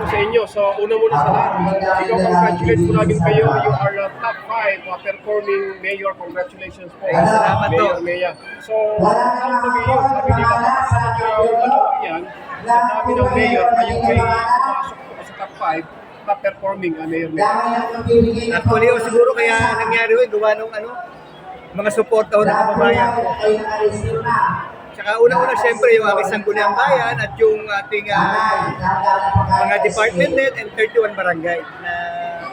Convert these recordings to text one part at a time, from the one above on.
po sa inyo. So, una muna sa lahat, ikaw congratulate po namin kayo. You are uh, top 5 uh, performing mayor. Congratulations po. Salamat po. Mayor. So, to be you? Sabi nila, sa inyo, ano yan, sa dami ng mayor, kayo kayo pumasok po sa top 5 top performing uh, mayor. mayor. Actually, o siguro kaya nangyari yun, gawa nung ano, mga suporta ho ng kababayan ko. Tsaka una-una siyempre yung aking sangguniang bayan at yung ating ah, mga department head and 31 barangay na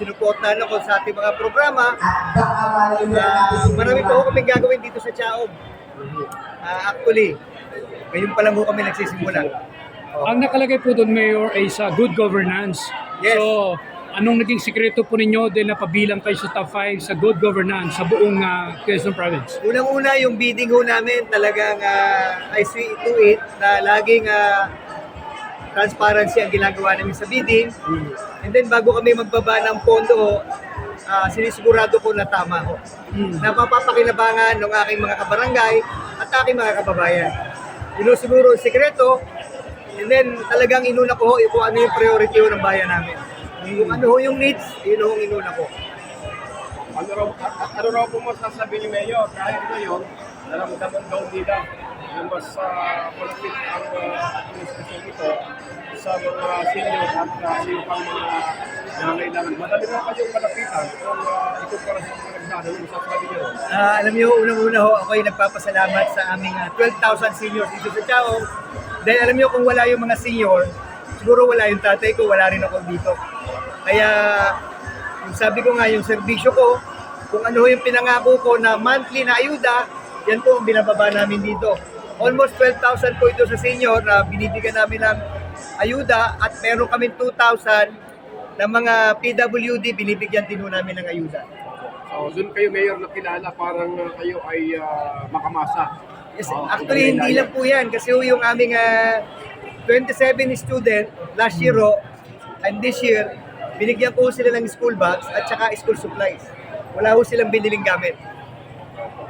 sinuportahan ako sa ating mga programa. Ah, marami pa ho kami gagawin dito sa Chaob. Ah, actually, ngayon pa lang ho kami nagsisimula. Ang nakalagay po doon, Mayor, ay sa good governance. Yes. So, anong naging sikreto po ninyo din na pabilang kayo sa top 5 sa good governance sa buong uh, Quezon Province? Unang-una, yung bidding ho namin talagang ah, I see to it na laging ah, transparency ang ginagawa namin sa bidding. And then bago kami magbaba ng pondo, ah, sinisigurado ko na tama ho. Na mapapakinabangan ng aking mga kabarangay at aking mga kababayan. Yun siguro sikreto. And then talagang inuna ko ho kung ano yung priority ho ng bayan namin. Kung ano ho yung needs, yun ho inuna ko. Ano raw, ano raw po masasabi ni Mayor kahit ngayon, naramdaman daw nila na mas uh, malapit ang uh, administrasyon ito sa mga senior at uh, sino pang mga nangangailangan. Madali na kayong malapitan kung uh, ikumpara sa mga nagdano, ano masasabi niyo? Ah, alam niyo, unang-una ho, ako ay nagpapasalamat sa aming ah, 12,000 seniors dito sa Chaong. Dahil alam niyo, kung wala yung mga senior, siguro wala yung tatay ko, wala rin ako dito. Kaya, yung sabi ko nga, yung serbisyo ko, kung ano yung pinangako ko na monthly na ayuda, yan po ang binababa namin dito. Almost 12,000 po ito sa senior na binibigyan namin ng ayuda at meron kami 2,000 na mga PWD binibigyan din namin ng ayuda. So, doon kayo Mayor na kilala, parang uh, kayo ay uh, makamasa. Yes, Oo, actually, hindi lang po yan. Kasi yung aming ah, 27 student last year ho, and this year, binigyan po sila ng school bags at saka school supplies. Wala ho silang biniling gamit.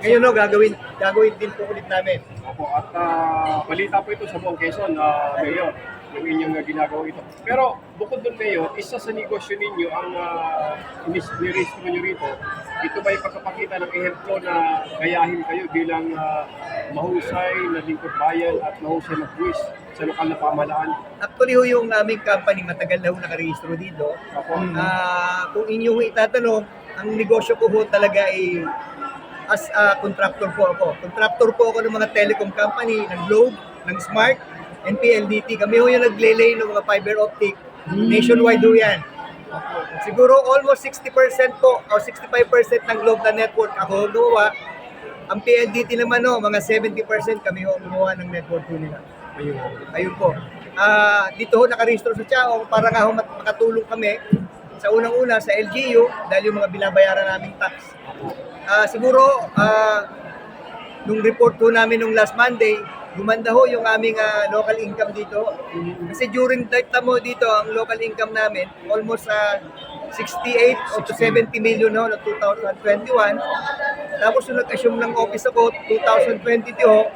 Ngayon ho, gagawin, gagawin din po ulit namin. Opo, at uh, balita po ito sa buong Quezon, uh, Mayor, yung inyong ginagawa ito. Pero bukod doon, Mayor, isa sa negosyo ninyo ang uh, nirehistro nyo rito. Ito ba yung pagkapakita ng ehemplo na gayahin kayo bilang uh, mahusay na lingkod bayan at mahusay na buwis sa lokal na pamahalaan? Actually ho, yung aming company, matagal na ho nakarehistro dito. Opo. Ah, kung inyo ho itatanong, ang negosyo ko ho talaga ay as a contractor po ako. Contractor po ako ng mga telecom company, ng Globe, ng Smart, and PLDT. Kami ho yung naglelay ng mga fiber optic. Nationwide ho yan. Siguro almost 60% po o 65% ng Globe na network ako gumawa. Ang PLDT naman ho, mga 70% kami ho gumawa ng network ho nila. Ayun. Ayun po. Ah, dito ho nakarehistro sa Chaong para nga ho makatulong kami sa unang-una sa LGU dahil yung mga binabayaran naming tax. Ah, siguro ah, nung report po namin nung last Monday, gumanda ho yung aming ah, local income dito. Kasi during that time mo dito, ang local income namin almost sa 68 o to 70 million ho noong 2021. Tapos nung nag-assume ng office ako, 2022 ho,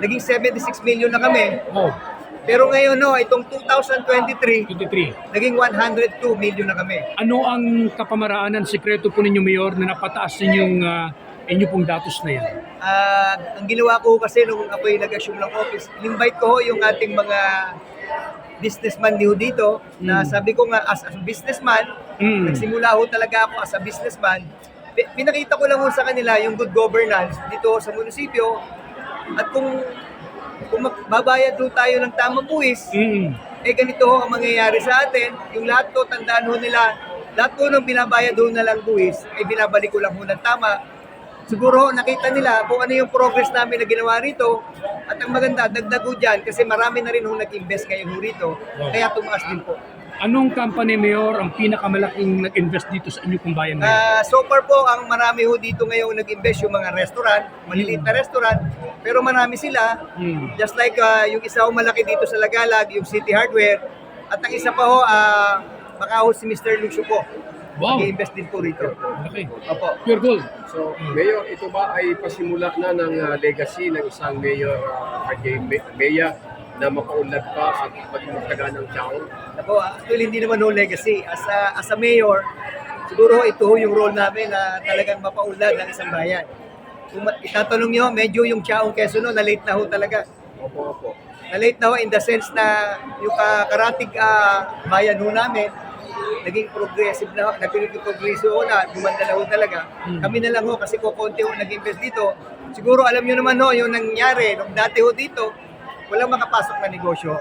naging 76 million na kami. Oh, Pero ngayon, no, itong 2023, 23. naging 102 million na kami. Ano ang kapamaraanan, sikreto po ninyo, Mayor, na napataas ninyong uh, inyo pong datos na yan? Ah, ang ginawa ko kasi nung ako'y nag-assume ng office, invite ko yung ating mga businessman niyo dito na Mm. sabi ko nga as a businessman, Mm. nagsimula ho talaga ako as a businessman. Pi- Pinakita ko lang ho sa kanila yung good governance dito sa munisipyo at kung kung magbabayad ho tayo ng tamang buwis, Mm. eh ganito ho ang mangyayari sa atin. Yung lahat ko, tandaan ho nila, lahat po ng binabayad ho na lang buwis, ay binabalik ko lang ho ng tama. Siguro nakita nila kung ano yung progress namin na ginawa rito. At ang maganda, dagdag ho dyan, kasi marami na rin ho nag-invest ho rito. Kaya tumaas din po. Anong company, Mayor, ang pinakamalaking nag-invest dito sa inyo pong bayan ngayon? Ah, so far po, ang marami ho dito ngayon nag-invest yung mga restaurant, maliliit na restaurant, pero marami sila. Mm. Just like ah, yung isa ho malaki dito sa Lagalag, yung City Hardware. At ang isa pa ho, uh, baka ho si Mr. Lucio po. Wow, Nag-invest din po rito. laki. Opo. Pure gold. So, Mayor, ito ba ay pasimula na ng uh, legacy ng isang Mayor uh, RJ Me- Bea na mapaunlad pa sa pagmagtaga ng Chaong? Ako, actually hindi naman no legacy. As a, as a mayor, siguro ito yung role namin na talagang mapaunlad ng isang bayan. Kung itatanong nyo, medyo yung Chaong Quezon no, na late na ho talaga. Opo, opo. Na late na ho in the sense na yung ka- karatig ah, bayan ho namin, naging progressive na naging progreso ho na, gumanda na ho talaga. Kami na lang ho, kasi ko konti ho nag-invest dito. Siguro alam nyo naman ho, yung nangyari, nung dati ho dito, walang makapasok na negosyo.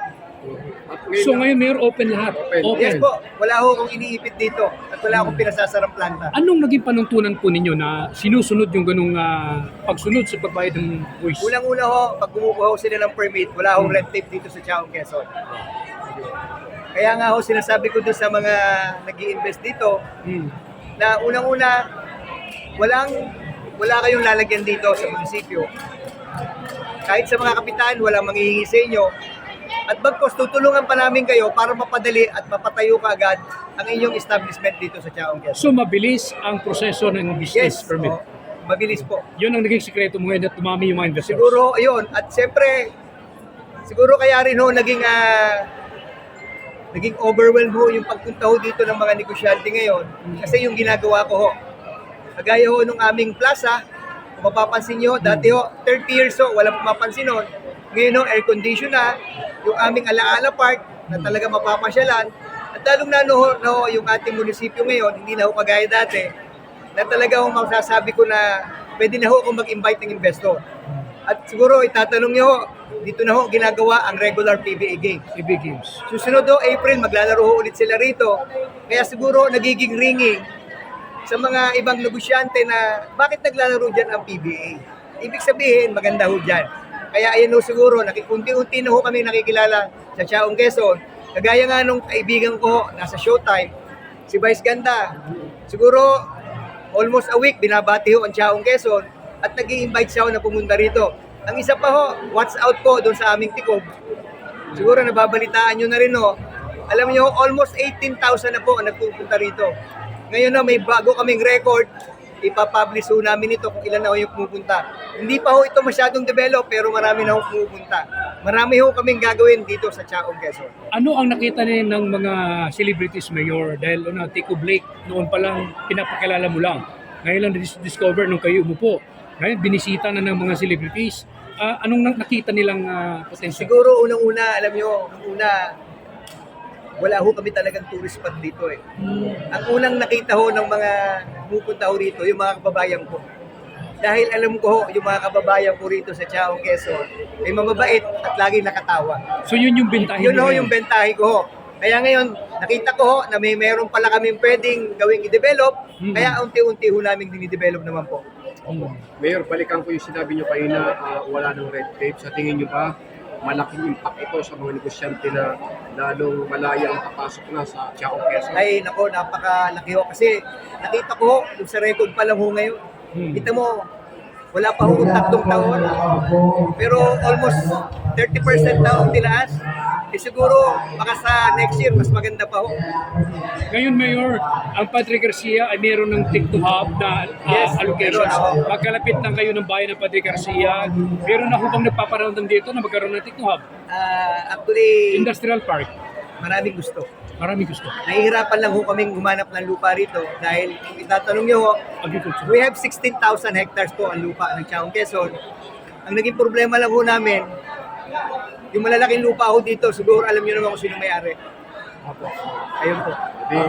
At So ngayon, Mayor, open lahat. Open. Open. Yes po, wala ho akong iniipit dito at wala akong pinasasarang planta. Anong naging panuntunan po ninyo na sinusunod yung ganung ah, pagsunod sa pagbayad ng buwis? Unang-una ho, pag kumukuha ho sila ng permit, wala akong red tape dito sa Chaong Quezon. Kaya nga ho, sinasabi ko doon sa mga nag invest dito, Hmm. na unang-una, walang, wala kayong lalagyan dito sa munisipyo. Kahit sa mga kapitan, walang manghihingi sa inyo. At bagkos, tutulungan pa namin kayo para mapadali at mapatayo ka agad ang inyong establishment dito sa Chaong Quezon. So mabilis ang proseso ng business Yes, permit. oh, mabilis po. Yun ang naging sekreto mo ngayon at tumami yung mga investors. Siguro, ayun. At siyempre, siguro kaya rin ho naging, ah, naging overwhelmed ho yung pagpunta ho dito ng mga negosyante ngayon. Kasi yung ginagawa ko ho. Kagaya ho nung aming plaza, kung mapapansin nyo, dati ho, 30 years ho, walang pumapansin nun. Ngayon ho, air condition na, yung aming alaala park, na talaga mapapasyalan. At lalong na ho, na ho, yung ating munisipyo ngayon, hindi na ho kagaya dati, na talaga ho masasabi ko na pwede na ho akong mag-invite ng investor. At siguro itatanong niyo ho, dito na ho ginagawa ang regular PBA games. PB Games. Susunod ho, April, maglalaro ho ulit sila rito. Kaya siguro nagiging ringing sa mga ibang negosyante na bakit naglalaro dyan ang PBA. Ibig sabihin, maganda ho dyan. Kaya ayan ho siguro, nakikunti-unti na ho kami nakikilala sa Chaong Quezon. Kagaya nga nung kaibigan ko nasa Showtime, si Vice Ganda. Siguro, almost a week, binabati ho ang Chaong Quezon at nag invite siya ho na pumunta rito. Ang isa pa ho, watch out po doon sa aming tikob. Siguro nababalitaan nyo na rin ho. Alam nyo, almost 18,000 na po ang nagpupunta rito. Ngayon na may bago kaming record, ipapublish ho namin ito kung ilan na ho yung pumupunta. Hindi pa ho ito masyadong develop pero marami na ho pumupunta. Marami ho kaming gagawin dito sa Chaong Quezon. Ano ang nakita niyo ng mga celebrities, Mayor? Dahil ano, Tico Blake, noon pa lang pinapakilala mo lang. Ngayon lang discover nung kayo umupo. Ngayon, binisita na ng mga celebrities. Ah, anong na- nakita nilang uh, potential? Siguro unang-una, alam nyo, una, wala ho kami talagang tourist spot dito eh. Ang unang nakita ho ng mga pumupunta ho rito, yung mga kababayan ko. Dahil alam ko ho, yung mga kababayan ko rito sa Chaong Quezon, ay mababait at lagi nakatawa. So yun yung bintahin Yun ho yung bentahe ko ho. Kaya ngayon, nakita ko ho na may meron pala kaming pwedeng gawing i-develop, Mhm. kaya unti-unti ho namin dinidevelop naman po. Hmm. Mayor, balikan ko yung sinabi nyo kanina, ah, wala ng red tape. Sa tingin nyo ba, malaking impact ito sa mga negosyante na lalong malaya ang papasok na sa Chaong Quezon? Ay, nako, napakalaki ho. Kasi nakita ko yung sa record pa lang ho ngayon, Hmm. kita mo, wala pa ho tatlong taon. Pero almost 30% na ho tinaas. Eh siguro, baka sa next year, mas maganda pa ho. Ngayon, Mayor, ang Padre Garcia ay meron ng TikTok Hub na ah, Yes, allocations. Magkalapit lang kayo ng bayan ng Padre Garcia. Meron na hubang nagpaparamdam dito na magkaroon ng TikTok Hub. Ah, actually, Industrial Park. maraming gusto. Maraming gusto. Nahihirapan lang ho kaming humanap ng lupa rito dahil kung itatanong nyo ho, Agriculture. we have 16,000 hectares po ang lupa ng Chaong Quezon. Ang naging problema lang ho namin, yung malalaking lupa ho dito, siguro alam nyo naman kung sino may-ari. Ayun po. Ano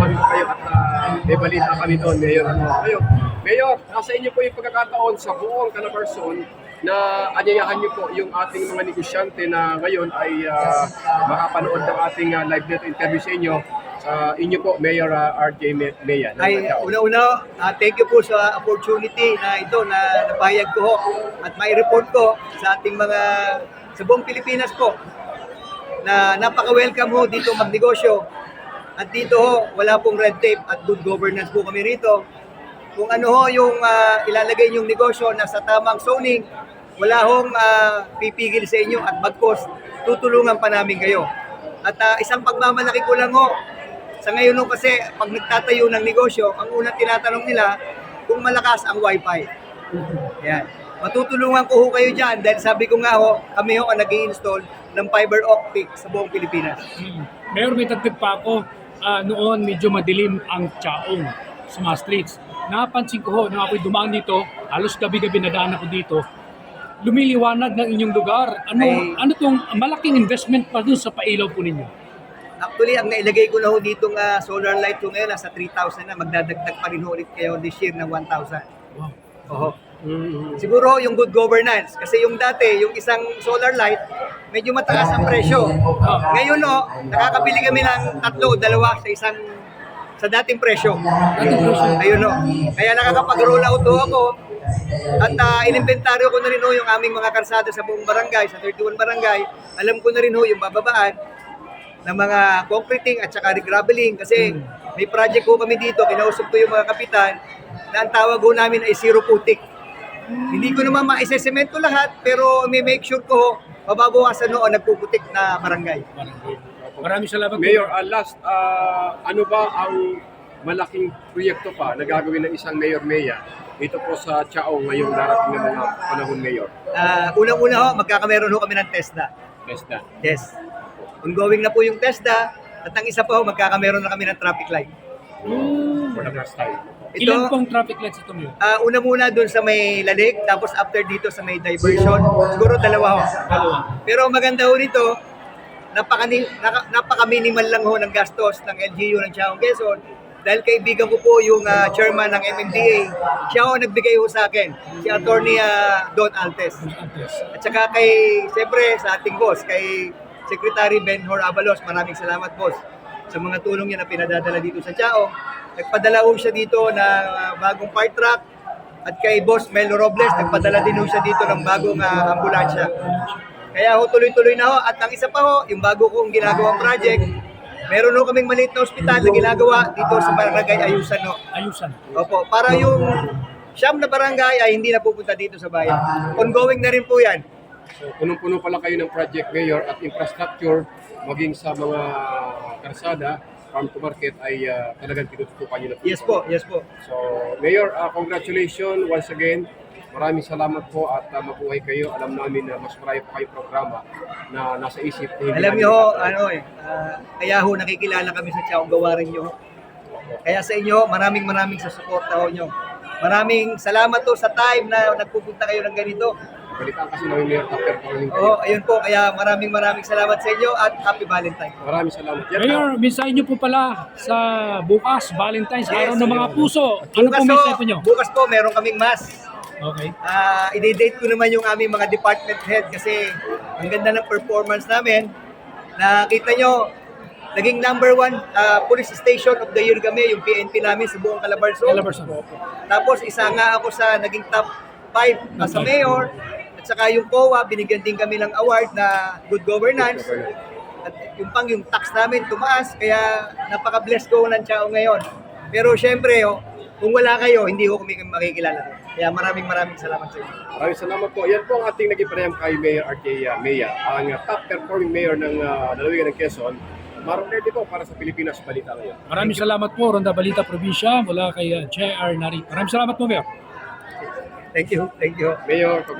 kami po kayo at ah, may balita kami doon, Mayor. Ano, kayo, Mayor, nasa inyo po yung pagkakataon sa buong Calabarzon na anyayahan niyo po yung ating mga negosyante na ngayon ay ah, makapanood ng ating ah, live net interview sa inyo sa inyo po, Mayor ah, RJ Me- Mea. Ay, una-una, ah, thank you po sa opportunity na ito na napahayag ko at may report ko sa ating mga sa buong Pilipinas po na napaka-welcome ho dito magnegosyo. At dito ho, wala pong red tape at good governance po kami rito. Kung ano ho yung ah, ilalagay yung negosyo na sa tamang zoning, wala hong ah, pipigil sa inyo at bagkos tutulungan pa namin kayo. At ah, isang pagmamalaki ko lang ho, sa ngayon ho kasi pag nagtatayo ng negosyo, ang unang tinatanong nila kung malakas ang wifi. Yan. matutulungan ko ho kayo dyan dahil sabi ko nga ho, kami ho ang nag install ng fiber optic sa buong Pilipinas. Mm. Mayor, may tagtag pa ako. Ah, noon, medyo madilim ang Chaong sa mga streets. Napansin ko ho, nung ako'y dumaan dito, halos gabi-gabi nadaan ako dito, lumiliwanag ng inyong lugar. Ano, Ay. ano tong malaking investment pa dun sa pailaw po ninyo? Actually, ang nailagay ko na ho dito nga solar light ko ngayon, nasa 3,000 na. Magdadagdag pa rin ho ulit kayo this year ng 1,000. Wow. Oho. Siguro yung good governance. Kasi yung dati, yung isang solar light, medyo mataas ang presyo. Ngayon no, nakakabili kami ng tatlo o dalawa sa isang sa dating presyo. Ayun no. Kaya nakakapag-roll out ako. At uh, inimbentaryo ko na rin ho yung aming mga karsada sa buong barangay, sa 31 barangay. Alam ko na rin ho yung bababaan ng mga concreting at saka regraveling kasi may project ko kami dito, kinausap ko yung mga kapitan na ang tawag ho namin ay zero putik. Hindi ko naman maisesemento lahat pero may make sure ko mababawasan noon nagpuputik na barangay. Maraming salamat. Mayor, uh, last, ah, ano ba ang malaking proyekto pa na gagawin ng isang mayor-mayor dito po sa Chao ngayong darating na mga panahon, Mayor? Ah, unang-una ho, magkakameron ho kami ng TESDA. Testa. Yes. Ongoing na po yung TESDA at ang isa pa ho, magkakameron na kami ng traffic light. Mm. For the first time. Ilan Ito, pong traffic lights ito, Mayor? ah, una muna doon sa may lalig, tapos after dito sa may diversion, siguro dalawa ho. Dalawa. Pero maganda ho nito, napaka, napaka-minimal lang ho ng gastos ng LGU ng Chaong Quezon. Dahil kaibigan ko po yung ah, chairman ng MMDA, siya ho nagbigay ho sa akin, si Attorney ah, Don Altes. At saka kay, siyempre sa ating boss, kay Secretary Ben Hor Avalos, maraming salamat boss sa mga tulong niya na pinadadala dito sa Chao. Nagpadala ho siya dito ng ah, bagong fire truck at kay boss Melo Robles, nagpadala din ho siya dito ng bagong ah, ambulansya. Kaya ho tuloy-tuloy na ho. At ang isa pa ho, yung bago kong ginagawang project, meron ho kaming maliit na ospital na ginagawa dito sa Barangay Ayusan ho. Ayusan. Opo, para yung siyam na barangay ay hindi na pupunta dito sa bayan. Ongoing na rin po yan. So, punong-puno pala kayo ng project, Mayor, at infrastructure, maging sa mga karsada, farm to market, ay ah, talagang tinututukan nyo na. Yes po, yes po. So, Mayor, ah, congratulations once again. Maraming salamat po at ah, mabuhay kayo. Alam namin na mas marami pa kayong programa na nasa isip. hindi Alam niyo ho, ano eh, ah, kaya ho nakikilala kami sa Tiao Gawarin niyo. Kaya sa inyo, maraming maraming sa suporta ho niyo. Maraming salamat to sa time na nagpupunta kayo ng ganito. Balitaan kasi namin Mayor Tapper po rin kayo. Oo, ayun po, kaya maraming maraming salamat sa inyo at happy Valentine. Maraming salamat. Yan, Mayor, mensahe niyo po pala sa bukas, Valentine's, Yes. araw ng mga puso. Ano po mensahe po niyo? bukas po, meron kaming mass. Okay. Ah, i-date ko naman yung aming mga department head kasi ang ganda ng performance namin. Nakita nyo, naging number one ah, police station of the year kami, yung PNP namin sa buong Calabarzon. Calabarzon. Tapos isa nga ako sa naging top 5 as a mayor. At saka yung COA, binigyan din kami ng award na good governance. At yung pang yung tax namin tumaas, kaya napaka-bless ko ng Chao ngayon. Pero syempre, oh, kung wala kayo, hindi ko kami makikilala. Kaya maraming maraming salamat sa inyo. Maraming salamat po. Yan po ang ating naging panayam kay Mayor Artea Mea, ang top performing mayor ng uh, Dalawigan ng Quezon. Marong ready po para sa Pilipinas Balita ngayon. Maraming salamat po, Ronda Balita Probinsya, mula kay uh, J.R. Nari. Maraming salamat po, Mayor. Thank you, thank you. Mayor, congratulations.